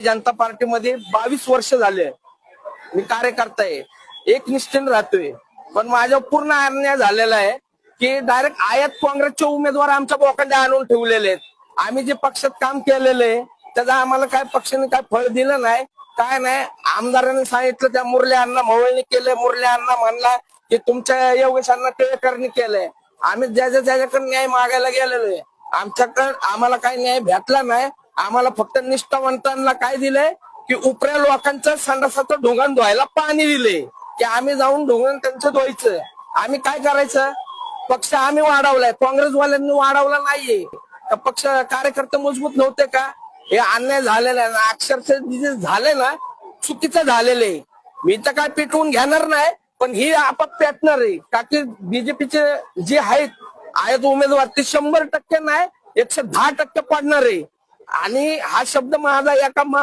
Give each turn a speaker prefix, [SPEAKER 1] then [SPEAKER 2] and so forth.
[SPEAKER 1] जनता पार्टीमध्ये बावीस वर्ष झाले मी कार्यकर्ता आहे एक निष्ठेन राहतोय. पण माझ्या पूर्ण अन्याय झालेला आहे की डायरेक्ट आयात काँग्रेसचे उमेदवार आमच्या बोकांडे आणून ठेवलेले आहेत. आम्ही जे पक्षात काम केलेलं आहे त्याचा आम्हाला काय पक्षाने काय फळ दिलं नाही काय नाही आमदारांनी सांगितलं त्या मुरल्या अण्णा मवळणी केले मुरल्याना अण्णा म्हणला की तुमच्या योगेशांना टिळकरणी केलंय. आम्ही ज्याच्या ज्याच्याकडे न्याय मागायला गेलेलो आहे आमच्याकडे आम्हाला काही न्याय भेटला नाही आम्हाला फक्त निष्ठावंतांना काय दिलंय? की उपऱ्या लोकांचं संडासाचं ढोंगण धुवायला पाणी दिले की आम्ही जाऊन ढोंगण त्यांचं धुवायचं. आम्ही काय करायचं? पक्ष आम्ही वाढवलाय. काँग्रेसवाल्यांनी वाढवला नाहीये. पक्ष कार्यकर्ते मजबूत नव्हते का? हे अन्याय झालेला आहे. ना अक्षरशः जे झाले ना चुकीचं झालेले मी तर काय पेटवून घेणार नाही पण ही आपाप पेटणार आहे. का की बीजेपीचे जे आहेत आहेत उमेदवार ते शंभर टक्के नाही एकशे दहा टक्के पडणार आहे. आणि हा शब्द माझा एका मा